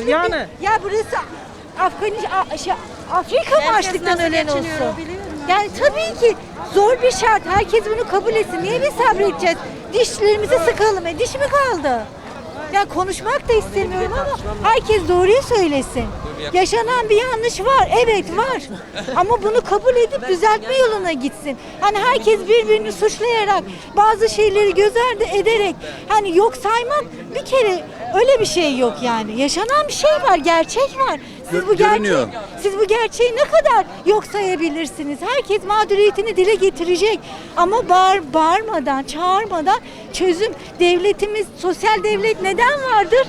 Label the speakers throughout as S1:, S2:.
S1: Yani
S2: Ya burası Afganistan, şey, Afrika mı açlıktan ölen olsun? Yani tabii ki zor bir şart. Herkes bunu kabul etsin. Niye biz sabredeceğiz? Dişlerimizi sıkalım. E diş mi kaldı? Ya konuşmak da istemiyorum ama herkes doğruyu söylesin. Yaşanan bir yanlış var. Evet var. Ama bunu kabul edip düzeltme yoluna gitsin. Hani herkes birbirini suçlayarak bazı şeyleri göz ardı ederek hani yok saymak bir kere öyle bir şey yok yani. Yaşanan bir şey var, gerçek var. Siz bu
S3: Görünüyor.
S2: gerçeği siz bu gerçeği ne kadar yok sayabilirsiniz? Herkes mağduriyetini dile getirecek. Ama bağır, bağırmadan, çağırmadan çözüm. Devletimiz, sosyal devlet neden vardır?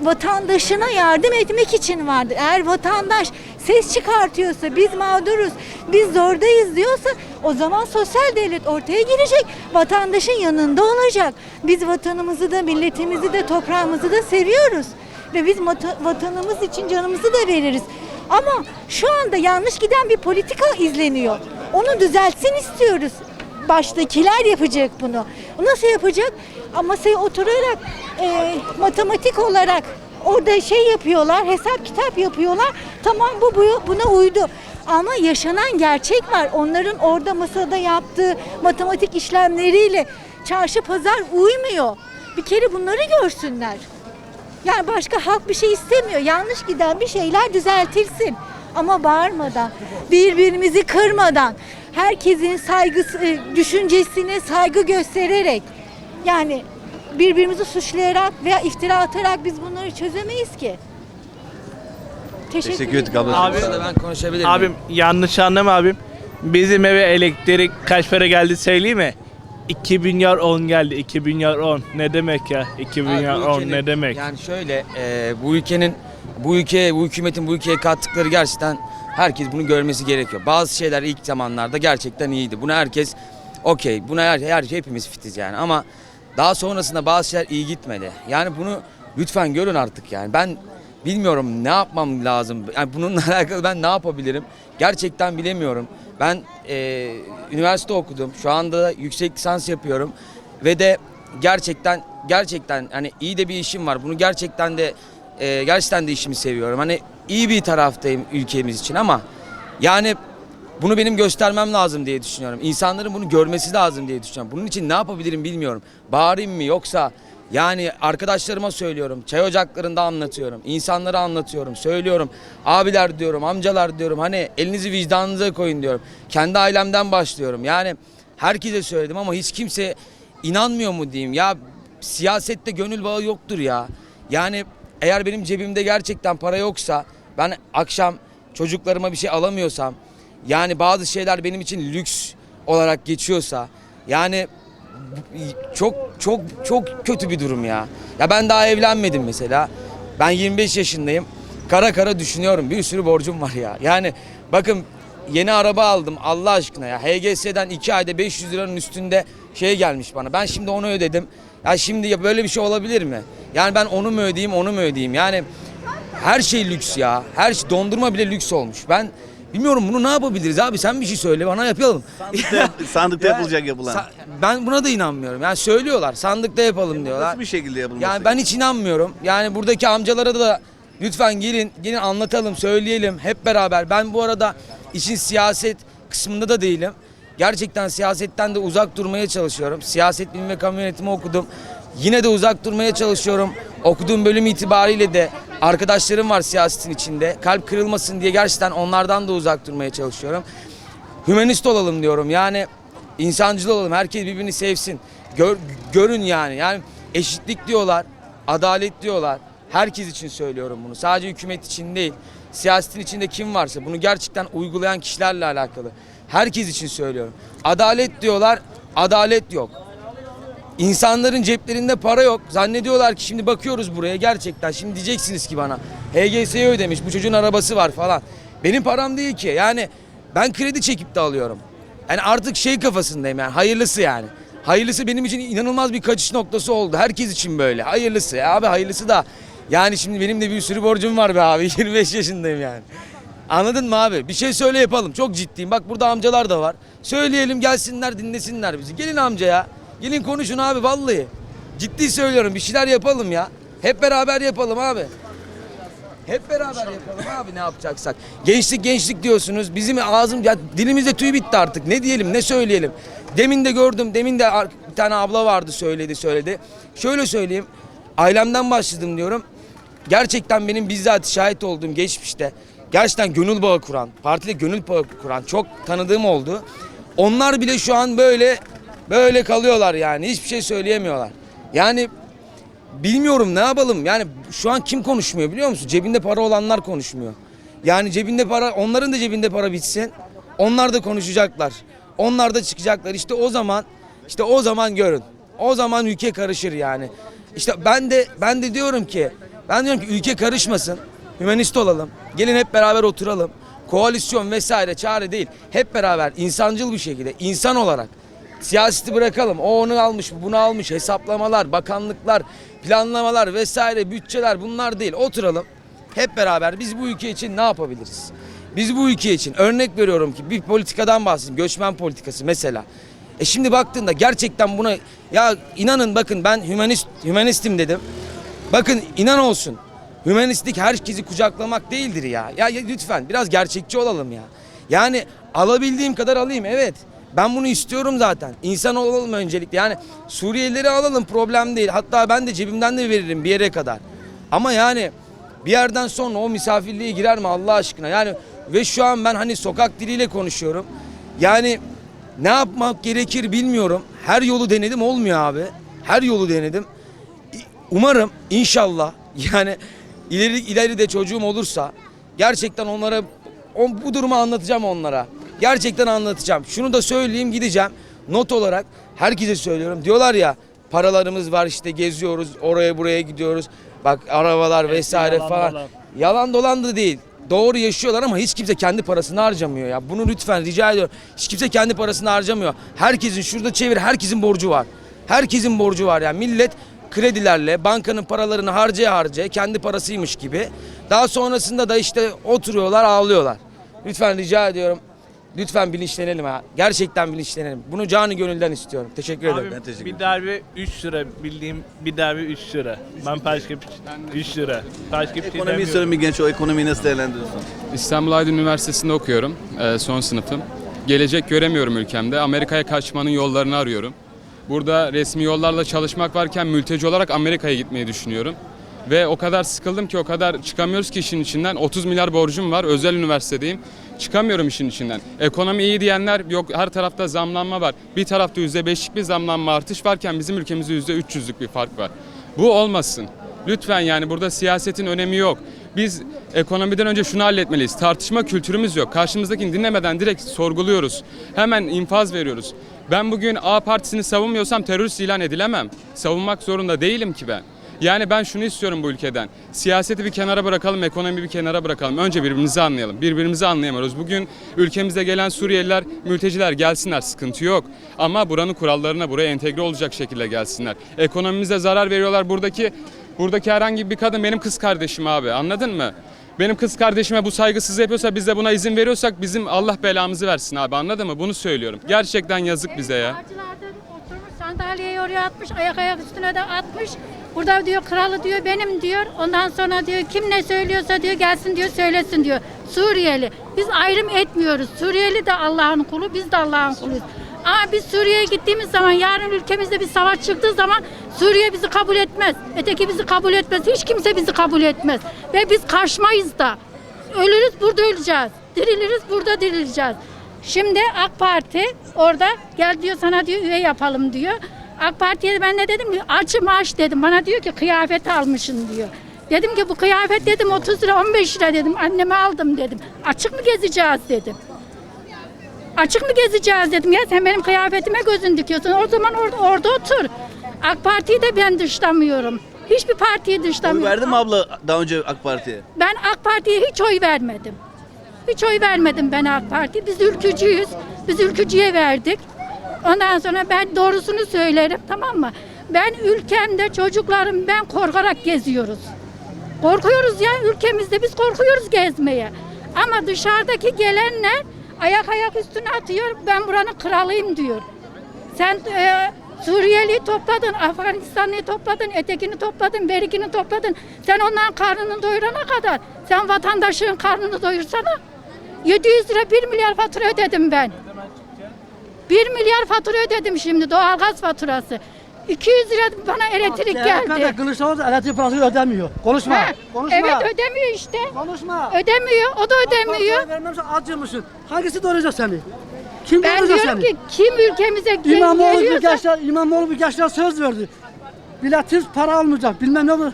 S2: Vatandaşına yardım etmek için vardır. Eğer vatandaş ses çıkartıyorsa, biz mağduruz, biz zordayız diyorsa o zaman sosyal devlet ortaya girecek. Vatandaşın yanında olacak. Biz vatanımızı da, milletimizi de, toprağımızı da seviyoruz ve biz vatanımız için canımızı da veririz. Ama şu anda yanlış giden bir politika izleniyor. Onu düzeltsin istiyoruz. Baştakiler yapacak bunu. Nasıl yapacak? Masaya oturarak e, matematik olarak orada şey yapıyorlar, hesap kitap yapıyorlar. Tamam bu, bu buna uydu. Ama yaşanan gerçek var. Onların orada masada yaptığı matematik işlemleriyle çarşı pazar uymuyor. Bir kere bunları görsünler. Yani başka halk bir şey istemiyor. Yanlış giden bir şeyler düzeltilsin. Ama bağırmadan, birbirimizi kırmadan, herkesin saygısı, e, düşüncesine saygı göstererek yani birbirimizi suçlayarak veya iftira atarak biz bunları çözemeyiz ki. Teşekkür,
S3: Teşekkür ettik
S2: ederim.
S3: ablacığım.
S1: Abi-
S3: ol.
S4: Ben konuşabilir miyim?
S1: abim yanlış anlama abim. Bizim eve elektrik kaç para geldi söyleyeyim mi? 2 milyar 10 geldi. 2 milyar 10. Ne demek ya? 2
S4: Abi bu
S1: 10
S4: ülkenin-
S1: ne demek?
S4: Yani şöyle e, bu ülkenin bu ülkeye bu hükümetin bu ülkeye kattıkları gerçekten herkes bunu görmesi gerekiyor. Bazı şeyler ilk zamanlarda gerçekten iyiydi. Buna herkes okey. Buna her, her hepimiz fitiz yani ama daha sonrasında bazı şeyler iyi gitmedi. Yani bunu lütfen görün artık yani. Ben bilmiyorum ne yapmam lazım. Yani bununla alakalı ben ne yapabilirim? Gerçekten bilemiyorum. Ben e, üniversite okudum. Şu anda da yüksek lisans yapıyorum ve de gerçekten gerçekten hani iyi de bir işim var. Bunu gerçekten de e, gerçekten de işimi seviyorum. Hani iyi bir taraftayım ülkemiz için ama yani bunu benim göstermem lazım diye düşünüyorum. İnsanların bunu görmesi lazım diye düşünüyorum. Bunun için ne yapabilirim bilmiyorum. Bağırayım mı yoksa yani arkadaşlarıma söylüyorum. Çay ocaklarında anlatıyorum. insanlara anlatıyorum. Söylüyorum. Abiler diyorum, amcalar diyorum. Hani elinizi vicdanınıza koyun diyorum. Kendi ailemden başlıyorum. Yani herkese söyledim ama hiç kimse inanmıyor mu diyeyim. Ya siyasette gönül bağı yoktur ya. Yani eğer benim cebimde gerçekten para yoksa ben akşam çocuklarıma bir şey alamıyorsam yani bazı şeyler benim için lüks olarak geçiyorsa yani çok çok çok kötü bir durum ya. Ya ben daha evlenmedim mesela. Ben 25 yaşındayım. Kara kara düşünüyorum. Bir sürü borcum var ya. Yani bakın yeni araba aldım Allah aşkına ya. HGS'den 2 ayda 500 liranın üstünde şey gelmiş bana. Ben şimdi onu ödedim. Ya şimdi ya böyle bir şey olabilir mi? Yani ben onu mu ödeyeyim, onu mu ödeyeyim? Yani her şey lüks ya. Her şey dondurma bile lüks olmuş. Ben bilmiyorum bunu ne yapabiliriz abi? Sen bir şey söyle bana yapalım.
S3: Sandıkta, sandıkta
S4: Ya,
S3: yapılacak yapılan.
S4: sa- ben buna da inanmıyorum. Yani söylüyorlar sandıkta yapalım diyorlar.
S3: Nasıl bir şekilde yapılması?
S4: Yani ben hiç inanmıyorum. Yani buradaki amcalara da lütfen gelin, gelin anlatalım, söyleyelim hep beraber. Ben bu arada işin siyaset kısmında da değilim. Gerçekten siyasetten de uzak durmaya çalışıyorum. Siyaset bilimi ve kamu yönetimi okudum. Yine de uzak durmaya çalışıyorum. Okuduğum bölüm itibariyle de arkadaşlarım var siyasetin içinde. Kalp kırılmasın diye gerçekten onlardan da uzak durmaya çalışıyorum. Hümanist olalım diyorum. Yani insancıl olalım. Herkes birbirini sevsin. Gör- görün yani. Yani eşitlik diyorlar. Adalet diyorlar. Herkes için söylüyorum bunu. Sadece hükümet için değil. Siyasetin içinde kim varsa bunu gerçekten uygulayan kişilerle alakalı. Herkes için söylüyorum. Adalet diyorlar. Adalet yok. İnsanların ceplerinde para yok. Zannediyorlar ki şimdi bakıyoruz buraya gerçekten. Şimdi diyeceksiniz ki bana HGS'yi ödemiş bu çocuğun arabası var falan. Benim param değil ki. Yani ben kredi çekip de alıyorum. Yani artık şey kafasındayım yani hayırlısı yani. Hayırlısı benim için inanılmaz bir kaçış noktası oldu. Herkes için böyle. Hayırlısı abi hayırlısı da. Yani şimdi benim de bir sürü borcum var be abi. 25 yaşındayım yani. Anladın mı abi? Bir şey söyle yapalım. Çok ciddiyim. Bak burada amcalar da var. Söyleyelim gelsinler dinlesinler bizi. Gelin amca ya. Gelin konuşun abi vallahi. Ciddi söylüyorum bir şeyler yapalım ya. Hep beraber yapalım abi. Hep beraber yapalım abi ne yapacaksak. Gençlik gençlik diyorsunuz. Bizim ağzım ya dilimizde tüy bitti artık. Ne diyelim ne söyleyelim. Demin de gördüm. Demin de bir tane abla vardı söyledi söyledi. Şöyle söyleyeyim. Ailemden başladım diyorum. Gerçekten benim bizzat şahit olduğum geçmişte gerçekten gönül bağı kuran, partiyle gönül bağı kuran çok tanıdığım oldu. Onlar bile şu an böyle böyle kalıyorlar yani. Hiçbir şey söyleyemiyorlar. Yani Bilmiyorum ne yapalım. Yani şu an kim konuşmuyor biliyor musun? Cebinde para olanlar konuşmuyor. Yani cebinde para, onların da cebinde para bitsin. Onlar da konuşacaklar. Onlar da çıkacaklar. İşte o zaman, işte o zaman görün. O zaman ülke karışır yani. İşte ben de ben de diyorum ki, ben diyorum ki ülke karışmasın. Hümanist olalım. Gelin hep beraber oturalım. Koalisyon vesaire çare değil. Hep beraber insancıl bir şekilde, insan olarak Siyaseti bırakalım. O onu almış, bunu almış. Hesaplamalar, bakanlıklar, planlamalar vesaire, bütçeler bunlar değil. Oturalım. Hep beraber biz bu ülke için ne yapabiliriz? Biz bu ülke için örnek veriyorum ki bir politikadan bahsedeyim. Göçmen politikası mesela. E şimdi baktığında gerçekten buna ya inanın bakın ben hümanist hümanistim dedim. Bakın inan olsun. Hümanistlik herkesi kucaklamak değildir ya. Ya, ya lütfen biraz gerçekçi olalım ya. Yani alabildiğim kadar alayım evet. Ben bunu istiyorum zaten. İnsan olalım öncelikle. Yani Suriyelileri alalım problem değil. Hatta ben de cebimden de veririm bir yere kadar. Ama yani bir yerden sonra o misafirliğe girer mi Allah aşkına? Yani ve şu an ben hani sokak diliyle konuşuyorum. Yani ne yapmak gerekir bilmiyorum. Her yolu denedim olmuyor abi. Her yolu denedim. Umarım inşallah yani ileri ileride çocuğum olursa gerçekten onlara o, bu durumu anlatacağım onlara. Gerçekten anlatacağım. Şunu da söyleyeyim gideceğim. Not olarak herkese söylüyorum. Diyorlar ya paralarımız var işte geziyoruz oraya buraya gidiyoruz. Bak arabalar vesaire
S1: yalan
S4: falan.
S1: dolan.
S4: Yalan dolan da değil. Doğru yaşıyorlar ama hiç kimse kendi parasını harcamıyor ya. Bunu lütfen rica ediyorum. Hiç kimse kendi parasını harcamıyor. Herkesin şurada çevir herkesin borcu var. Herkesin borcu var yani millet kredilerle bankanın paralarını harcaya harcaya kendi parasıymış gibi. Daha sonrasında da işte oturuyorlar ağlıyorlar. Lütfen rica ediyorum. Lütfen bilinçlenelim ha. Gerçekten bilinçlenelim. Bunu canı gönülden istiyorum. Teşekkür ederim.
S1: Abi
S3: Ben teşekkür
S1: bir
S3: ederim.
S1: darbe 3 lira bildiğim bir darbe 3 lira. Ben bir 3 lira. Şey
S3: Ekonomiyi bir genç o ekonomiyi nasıl değerlendiriyorsun?
S5: İstanbul Aydın Üniversitesi'nde okuyorum. Ee, son sınıfım. Gelecek göremiyorum ülkemde. Amerika'ya kaçmanın yollarını arıyorum. Burada resmi yollarla çalışmak varken mülteci olarak Amerika'ya gitmeyi düşünüyorum. Ve o kadar sıkıldım ki o kadar çıkamıyoruz ki işin içinden. 30 milyar borcum var. Özel üniversitedeyim. Çıkamıyorum işin içinden. Ekonomi iyi diyenler yok her tarafta zamlanma var. Bir tarafta %5'lik bir zamlanma artış varken bizim ülkemizde %300'lük bir fark var. Bu olmasın. Lütfen yani burada siyasetin önemi yok. Biz ekonomiden önce şunu halletmeliyiz. Tartışma kültürümüz yok. Karşımızdakini dinlemeden direkt sorguluyoruz. Hemen infaz veriyoruz. Ben bugün A partisini savunmuyorsam terörist ilan edilemem. Savunmak zorunda değilim ki ben. Yani ben şunu istiyorum bu ülkeden. Siyaseti bir kenara bırakalım, ekonomiyi bir kenara bırakalım. Önce birbirimizi anlayalım. Birbirimizi anlayamıyoruz. Bugün ülkemize gelen Suriyeliler, mülteciler gelsinler sıkıntı yok. Ama buranın kurallarına buraya entegre olacak şekilde gelsinler. Ekonomimize zarar veriyorlar. Buradaki buradaki herhangi bir kadın benim kız kardeşim abi. Anladın mı? Benim kız kardeşime bu saygısız yapıyorsa biz de buna izin veriyorsak bizim Allah belamızı versin abi anladın mı? Bunu söylüyorum. Gerçekten yazık bize ya.
S6: Sandalyeyi oraya atmış, ayak ayak üstüne de atmış. Burada diyor kralı diyor benim diyor. Ondan sonra diyor kim ne söylüyorsa diyor gelsin diyor söylesin diyor. Suriyeli. Biz ayrım etmiyoruz. Suriyeli de Allah'ın kulu, biz de Allah'ın kuluyuz. Ama biz Suriye'ye gittiğimiz zaman yarın ülkemizde bir savaş çıktığı zaman Suriye bizi kabul etmez. Öteki bizi kabul etmez. Hiç kimse bizi kabul etmez. Ve biz kaçmayız da. Ölürüz burada öleceğiz. Diriliriz burada dirileceğiz. Şimdi AK Parti orada gel diyor sana diyor üye yapalım diyor. AK Parti'ye ben ne dedim ki açım aç dedim. Bana diyor ki kıyafet almışsın diyor. Dedim ki bu kıyafet dedim 30 lira 15 lira dedim. Anneme aldım dedim. Açık mı gezeceğiz dedim. Açık mı gezeceğiz dedim ya sen benim kıyafetime gözün dikiyorsun. O zaman orada, orada otur. AK Parti'yi de ben dışlamıyorum. Hiçbir partiyi
S3: Oy
S6: dışlamıyorum.
S3: verdin mi abla daha önce AK Parti'ye?
S6: Ben AK Parti'ye hiç oy vermedim. Hiç oy vermedim ben AK Parti. Biz ülkücüyüz. Biz ülkücüye verdik. Ondan sonra ben doğrusunu söylerim tamam mı? Ben ülkemde çocuklarım ben korkarak geziyoruz. Korkuyoruz ya ülkemizde biz korkuyoruz gezmeye. Ama dışarıdaki gelenler ayak ayak üstüne atıyor. Ben buranın kralıyım diyor. Sen e, Suriyeliyi topladın, Afganistanlıyı topladın, etekini topladın, berikini topladın. Sen onların karnını doyurana kadar sen vatandaşın karnını doyursana. 700 lira 1 milyar fatura ödedim ben. 1 milyar fatura ödedim şimdi doğalgaz faturası. 200 lira bana elektrik
S7: CHP'de
S6: geldi.
S7: Kılıçdaroğlu elektrik parası ödemiyor. Konuşma.
S6: Ha,
S7: Konuşma.
S6: Evet ödemiyor işte.
S7: Konuşma.
S6: Ödemiyor, o da ödemiyor.
S7: Partiye vermemişsin acımışsın. Hangisi doyuracak seni? Kim
S6: Ben
S7: doyuracak
S6: diyorum
S7: seni?
S6: ki kim ülkemize gel-
S7: İmamoğlu bir
S6: geliyorsa
S7: gençler, İmamoğlu bir gençler söz verdi. Bilatif para almayacak. Bilmem ne olur.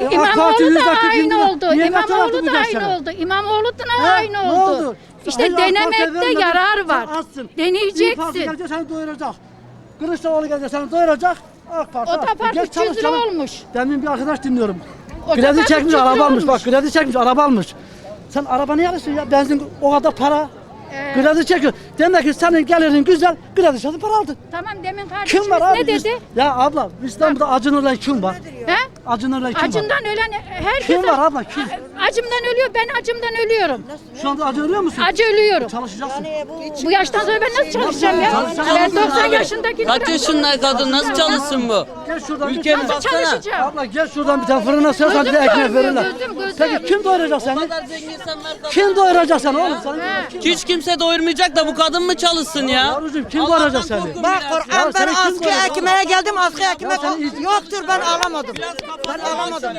S7: E,
S6: İmamoğlu da aynı oldu. İmamoğlu da aynı oldu. İmamoğlu da aynı oldu. İşte
S7: Parti'ye
S6: denemekte yarar var.
S7: azsın.
S6: Deneyeceksin.
S7: gelecek seni doyuracak. Kılıçdaroğlu gelecek seni doyuracak. AK Parti.
S6: Otopark
S7: Geç
S6: 300
S7: çalış
S6: lira olmuş.
S7: Demin bir arkadaş dinliyorum.
S6: Otopark
S7: Kredi
S6: 300
S7: çekmiş
S6: lira
S7: araba almış.
S6: olmuş.
S7: Bak kredi çekmiş araba almış. Sen araba niye alıyorsun ya? Benzin o kadar para.
S6: Ee,
S7: Kredi çekiyor. Demek ki senin gelirin güzel. Kredi çekip para aldın.
S6: Tamam demin kardeşimiz
S7: Kim var abi?
S6: ne dedi?
S7: Ya abla İstanbul'da acın ölen kim var?
S6: He?
S7: Acın ölen kim var?
S6: Acından ölen herkes
S7: Kim var abla kim?
S6: Acımdan ölüyor. Ben acımdan ölüyorum.
S7: Şu anda acı ölüyor musun?
S6: Acı ölüyorum.
S7: Çalışacaksın.
S6: Bu yaştan sonra ben nasıl çalışacağım ya? Ben 90 yaşındaki
S8: Kaç yaşında kadın nasıl çalışsın bu?
S7: Gel şuradan bir tane.
S6: Çalışacağım?
S7: Abla gel şuradan bir tane fırına sığarsan bir de ekmek verirler.
S6: gözüm, gözüm.
S7: Peki kim doyuracak seni? Kim doyuracak seni oğlum? Sen
S8: Hiç kimse doyurmayacak da bu kadın mı çalışsın ya?
S7: Yavrucuğum kim
S8: Allah'tan
S7: doyuracak seni?
S8: korkun
S9: Bak Kur'an ben
S7: seni kim
S9: askı ekmeğe geldim askı ekmek yoktur ben alamadım. Ben alamadım.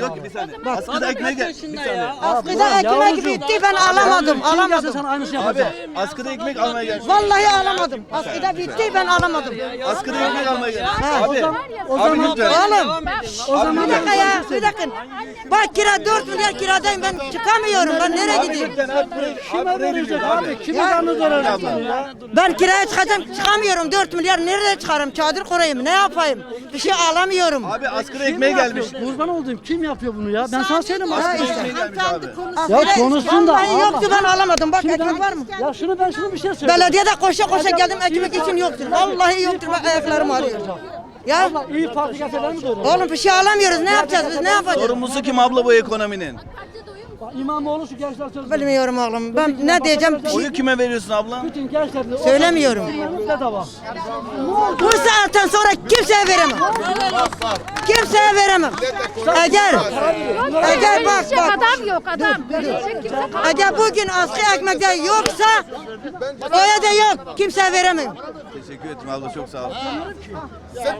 S3: Yok ki bir saniye. Askıda ekmeğe gel. Bir.
S9: Askıda ekmek bitti ben alamadım. Alamadım.
S7: sana aynısını
S3: Abi askıda ekmek almaya gel.
S9: Vallahi alamadım. Askıda bitti ben alamadım.
S3: Askıda ekmek almaya gel. Abi.
S7: O
S3: Abi
S7: zaman
S3: lütfen.
S9: Oğlum
S7: o zaman
S9: bir dakika ya bir dakika. Bak kira 4 milyar kiradayım ben çıkamıyorum ben nereye gideyim?
S3: Lütfen abi buraya,
S7: kime
S3: abi buraya
S7: verecek abi? Karnı doyuracak seni ya?
S9: Ben kiraya çıkacağım çıkamıyorum 4 milyar nerede çıkarım çadır kurayım ne yapayım? Bir şey alamıyorum.
S3: Abi askıda ekmeğe gelmiş.
S7: Kurban olduğum kim yapıyor bunu ya? Ben sana söyleyeyim
S9: Ha işte.
S3: Ekmeğe gelmiş abi.
S7: Ya konuşsun da Allah.
S9: yoktu ben alamadım bak
S7: Şimdi
S9: ekmek
S7: ben,
S9: var mı?
S7: ya şunu ben şunu bir şey söyleyeyim.
S9: Belediyede koşa koşa geldim ekmek için yoktur. Vallahi yoktur ben ayaklarım ağrıyor. Ya
S7: Abla iyi parti gazeteleri mi
S9: oğlum bir şey alamıyoruz ne yapacağız biz ne yapacağız?
S3: Sorumlusu kim abla bu ekonominin?
S7: Bak, İmamoğlu şu gençler söz veriyor.
S9: Bilmiyorum oğlum ben ne diyeceğim bir şey
S3: Oyu kime veriyorsun abla?
S7: Bütün gençler de
S9: Söylemiyorum.
S7: bedava.
S9: Bu saatten sonra kimseye veremem. Kimseye veremem. Eğer, eğer bak bak.
S6: adam yok adam.
S9: Eğer bugün askı ekmekte yoksa oya da yok. Kimseye veremem.
S3: Teşekkür ederim abla çok sağ ol.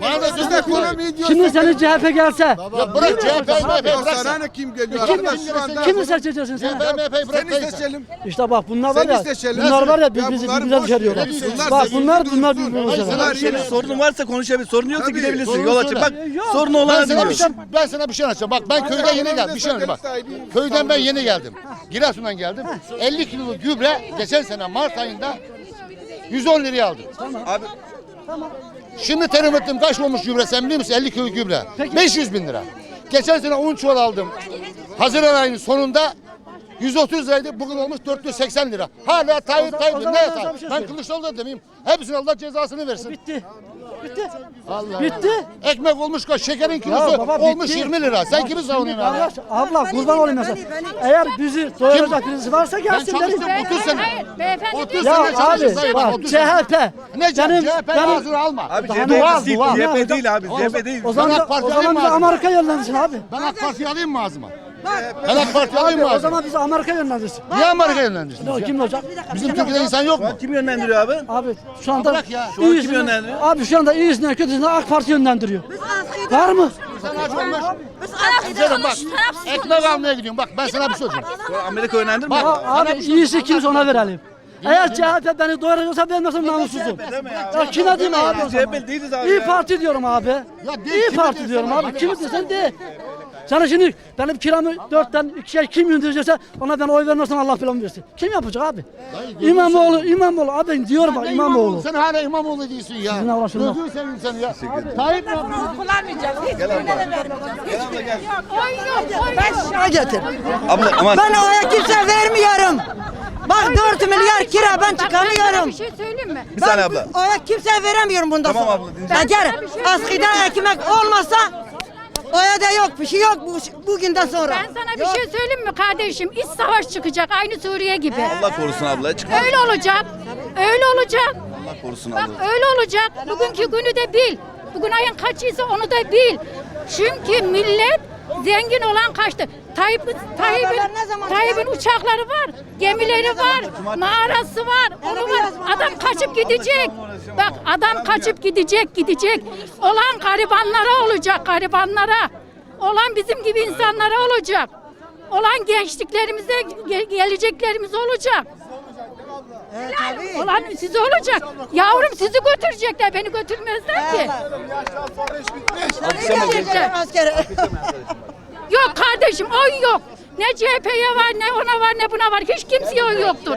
S10: Bana da siz ekonomiyi diyorsun.
S7: Şimdi senin CHP gelse
S10: Ya bırak CHP, MHP bırak sen. kim geliyor
S7: kim, kimi seçeceksin sen?
S10: MHP'yi bırak Seni seçelim.
S7: İşte bak bunlar var
S10: Seni
S7: ya,
S10: seçelim.
S7: bunlar var ya
S10: Ya
S7: biz bizi
S10: bunları
S7: birbirine
S10: boş
S7: Bak
S10: senin
S7: bunlar bunlar birbirine
S10: Hayır,
S7: düşürüyorlar.
S10: bunlar
S3: Senin sorunun varsa konuşabilir. Sorun yoksa
S10: Tabii,
S3: gidebilirsin.
S10: sorun
S3: Yol açık.
S10: söyle.
S3: Bak
S7: Yok.
S3: sorunu
S10: Ben
S3: olana
S10: sana bir şey,
S3: dinliyoruz.
S10: ben sana bir şey anlatacağım. Bak ben köyden yeni geldim. Bir şey anlatayım bak. Köyden ben yeni geldim. Giresun'dan geldim. 50 kiloluk gübre geçen sene Mart ayında 110 liraya aldım.
S3: Abi
S10: Şimdi terim ettim kaç olmuş gübre sen biliyor musun? 50 kiloluk gübre. 500 bin lira. Geçen sene 10 çuval aldım. Haziran ayının sonunda 130 liraydı. Bugün olmuş 480 lira. Hala Tayyip Tayyip ne
S7: ben bir şey
S10: Ben. Kılıçdaroğlu da demeyeyim. Hepsinin Allah cezasını versin.
S7: Bitti. Bitti.
S10: Allah
S7: Bitti.
S10: Ekmek olmuş kaç şekerin kilosu
S7: baba
S10: olmuş
S7: bitti.
S10: 20 lira. Sen kimi savunuyorsun abi?
S7: arkadaş, Abla kurban olayım mesela. Eğer bizi doyuracak birisi varsa gelsin
S10: çalıştım.
S7: benim.
S10: 30 sene.
S6: Hayır beyefendi
S10: 30
S6: diyor
S7: Ya
S10: sene çalıştım.
S7: abi
S10: Bak,
S7: bak
S10: 30 sene.
S7: CHP.
S10: Ne canım?
S7: benim,
S10: CHP
S7: benim,
S10: ağzını alma.
S3: abi CHP değil. CHP değil abi. CHP değil.
S7: o zaman
S10: Ben
S7: da? Amerika yönlendirsin abi.
S10: Ben AK Parti alayım mı ağzıma? Ben AK Parti alayım
S7: Abi
S10: mı
S7: o zaman bizi Amerika yönlendirsin.
S10: Niye Amerika yönlendirsin?
S7: Ne kim olacak?
S10: Bizim Türkiye'de insan yok mu?
S3: Kim yönlendiriyor abi?
S7: Abi şu anda
S10: bırak ya.
S3: Şu an kim yönlendiriyor?
S7: Abi şu anda iyisinden kötüsünden AK Parti yönlendiriyor. Var mı?
S10: Sen aç olmuş. Canım bak ekmek almaya gidiyorum. Bak ben sana bir şey söyleyeceğim.
S3: Amerika yönlendirmiyor.
S7: Ya abi iyisi kimse ona verelim. Eğer CHP beni doyuracaksa ben nasıl namussuzum. Ya kime diyeyim abi o
S3: Biz
S7: zaman?
S3: CHP değiliz abi
S7: İyi
S3: ya.
S7: Parti diyorum abi.
S10: değil,
S7: İyi
S10: kimi
S7: Parti diyorum
S10: abi?
S7: abi. Kimi desen de. Sana şimdi benim kiramı dörtten ikiye kim indirecekse ona ben oy vermezsem Allah belamı versin. Kim yapacak abi? İmamoğlu, İmamoğlu. Abi diyorum bak İmamoğlu.
S10: Sen hala İmamoğlu değilsin ya.
S7: Sizin Allah şundan.
S10: Gözünü seveyim seni ya. Tayyip ne yapıyor?
S6: Oy yok, oy
S9: Ben
S6: yok.
S9: şuna getir.
S3: Abla aman.
S9: Ben oya kimse vermiyorum. Bak 4 milyar kira ben çıkamıyorum.
S6: bir şey söyleyeyim mi?
S3: Bir saniye abla.
S9: Oya kimse veremiyorum bundan
S3: Tamam
S9: sonra.
S3: abla.
S9: Eğer
S6: Ben sana bir şey
S9: askıda ekmek olmasa oya da yok bir şey yok bu bugünden sonra.
S6: Ben sana bir şey söyleyeyim mi kardeşim? İç savaş çıkacak aynı Suriye gibi.
S3: Allah korusun abla. Çıkma.
S6: Öyle olacak. Öyle olacak.
S3: Allah korusun
S6: Bak
S3: Allah.
S6: öyle olacak. Bugünkü günü de bil. Bugün ayın kaçıysa onu da bil. Çünkü millet zengin olan kaçtı. Tayyip, Tayyip'in,
S9: Arabalar ne zaman
S6: Tayyip'in uçakları var, gemileri var, mağarası var, onu var. Adam kaçıp gidecek. Bak adam kaçıp gidecek, gidecek. Olan garibanlara olacak, garibanlara. Olan bizim gibi insanlara olacak. Olan gençliklerimize, ge- geleceklerimiz olacak.
S9: Evet, tabii.
S6: Olan size olacak. Yavrum sizi götürecekler, beni götürmezler ki.
S9: Nereye gideceksin askere?
S6: Yok kardeşim oy yok. Ne CHP'ye var ne ona var ne buna var. Hiç kimseye oy yoktur.